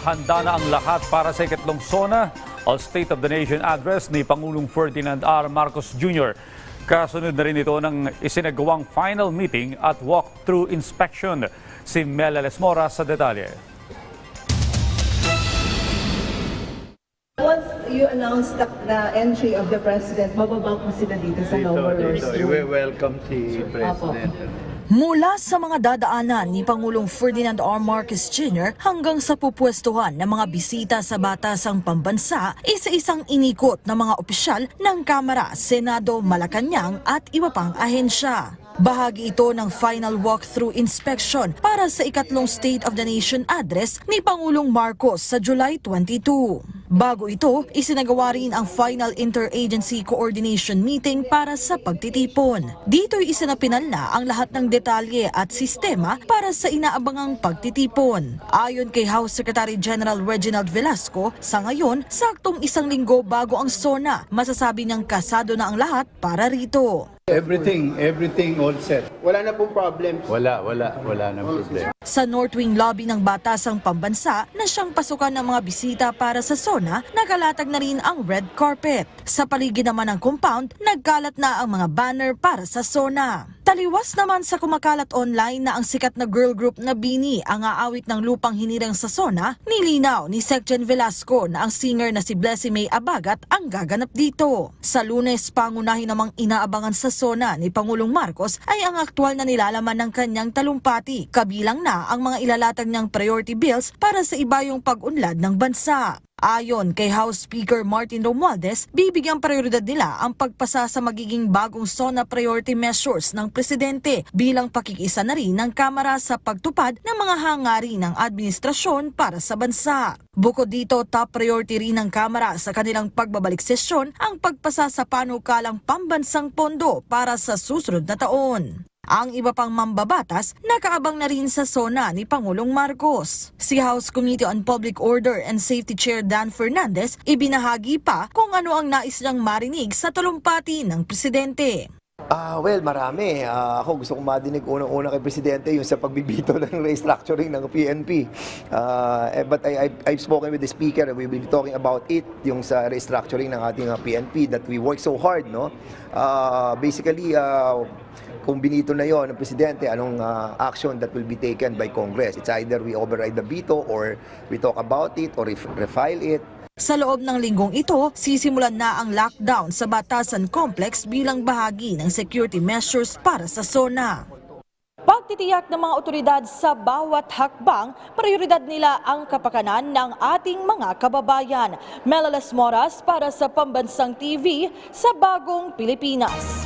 handa na ang lahat para sa ikatlong SONA o State of the Nation Address ni Pangulong Ferdinand R. Marcos Jr. Kasunod na rin ito ng isinagawang final meeting at walk-through inspection. Si Mel Lesmora sa detalye. Once you announce the, the entry of the president, mababa po sila dito sa Dito, lower dito. room. I-welcome si President. Mula sa mga dadaanan ni Pangulong Ferdinand R. Marcos Jr. hanggang sa pupwestuhan ng mga bisita sa batasang pambansa, isa-isang inikot ng mga opisyal ng Kamara, Senado, Malacanang at iba pang ahensya. Bahagi ito ng final walkthrough inspection para sa ikatlong State of the Nation address ni Pangulong Marcos sa July 22. Bago ito, isinagawa rin ang final interagency coordination meeting para sa pagtitipon. Dito'y isinapinal na ang lahat ng detalye at sistema para sa inaabangang pagtitipon. Ayon kay House Secretary General Reginald Velasco, sa ngayon, saktong isang linggo bago ang SONA, masasabi niyang kasado na ang lahat para rito. Everything, everything all set. Wala na pong problems. Wala, wala, wala nang problema. Sa North Wing Lobby ng Batasang Pambansa na siyang pasukan ng mga bisita para sa SONA, nakalatag na rin ang red carpet. Sa paligid naman ng compound, nagkalat na ang mga banner para sa SONA. Taliwas naman sa kumakalat online na ang sikat na girl group na Bini ang aawit ng lupang hinirang sa SONA, nilinaw ni Secgen Velasco na ang singer na si Blessy May Abagat ang gaganap dito. Sa lunes, pangunahin namang inaabangan sa SONA ni Pangulong Marcos ay ang aktwal na nilalaman ng kanyang talumpati, kabilang na ang mga ilalatag niyang priority bills para sa ibayong pag-unlad ng bansa. Ayon kay House Speaker Martin Romualdez, bibigyang prioridad nila ang pagpasa sa magiging bagong SONA priority measures ng presidente bilang pakikisa na rin ng Kamara sa pagtupad ng mga hangarin ng administrasyon para sa bansa. Bukod dito, top priority rin ng Kamara sa kanilang pagbabalik sesyon ang pagpasa sa panukalang pambansang pondo para sa susunod na taon. Ang iba pang mambabatas nakaabang na rin sa SONA ni Pangulong Marcos. Si House Committee on Public Order and Safety Chair Dan Fernandez ibinahagi pa kung ano ang nais niyang marinig sa talumpati ng presidente. Ah, well, marami. Ah, ako gusto kong madinig unang-una kay Presidente yung sa pagbibito ng restructuring ng PNP. Ah, eh, but I, I've, I've spoken with the Speaker and we will be talking about it, yung sa restructuring ng ating ah, PNP that we work so hard, no? Ah, basically, ah, kung binito na yon ng Presidente, anong ah, action that will be taken by Congress? It's either we override the veto or we talk about it or ref- refile it. Sa loob ng linggong ito, sisimulan na ang lockdown sa Batasan Complex bilang bahagi ng security measures para sa SONA. Pagtitiyak ng mga otoridad sa bawat hakbang, prioridad nila ang kapakanan ng ating mga kababayan. Melales Moras para sa Pambansang TV sa Bagong Pilipinas.